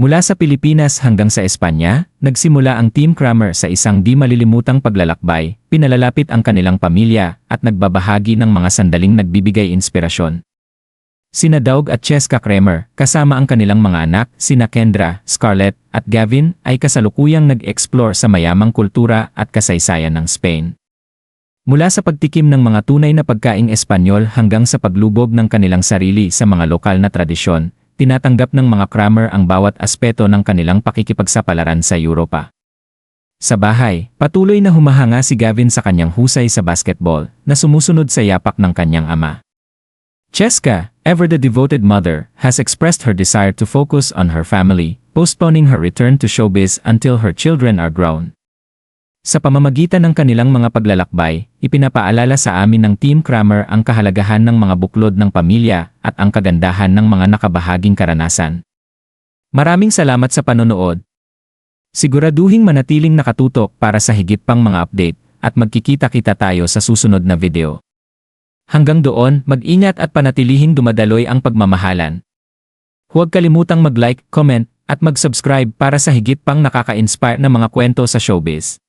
Mula sa Pilipinas hanggang sa Espanya, nagsimula ang Team Kramer sa isang di malilimutang paglalakbay, pinalalapit ang kanilang pamilya, at nagbabahagi ng mga sandaling nagbibigay inspirasyon. Sina Daug at Cheska Kramer, kasama ang kanilang mga anak, sina Kendra, Scarlett, at Gavin, ay kasalukuyang nag-explore sa mayamang kultura at kasaysayan ng Spain. Mula sa pagtikim ng mga tunay na pagkaing Espanyol hanggang sa paglubog ng kanilang sarili sa mga lokal na tradisyon, tinatanggap ng mga Kramer ang bawat aspeto ng kanilang pakikipagsapalaran sa Europa. Sa bahay, patuloy na humahanga si Gavin sa kanyang husay sa basketball na sumusunod sa yapak ng kanyang ama. Cheska, ever the devoted mother, has expressed her desire to focus on her family, postponing her return to showbiz until her children are grown. Sa pamamagitan ng kanilang mga paglalakbay, ipinapaalala sa amin ng Team Kramer ang kahalagahan ng mga buklod ng pamilya at ang kagandahan ng mga nakabahaging karanasan. Maraming salamat sa panonood. Siguraduhing manatiling nakatutok para sa higit pang mga update at magkikita-kita tayo sa susunod na video. Hanggang doon, mag-ingat at panatilihing dumadaloy ang pagmamahalan. Huwag kalimutang mag-like, comment, at mag-subscribe para sa higit pang nakaka-inspire na mga kwento sa showbiz.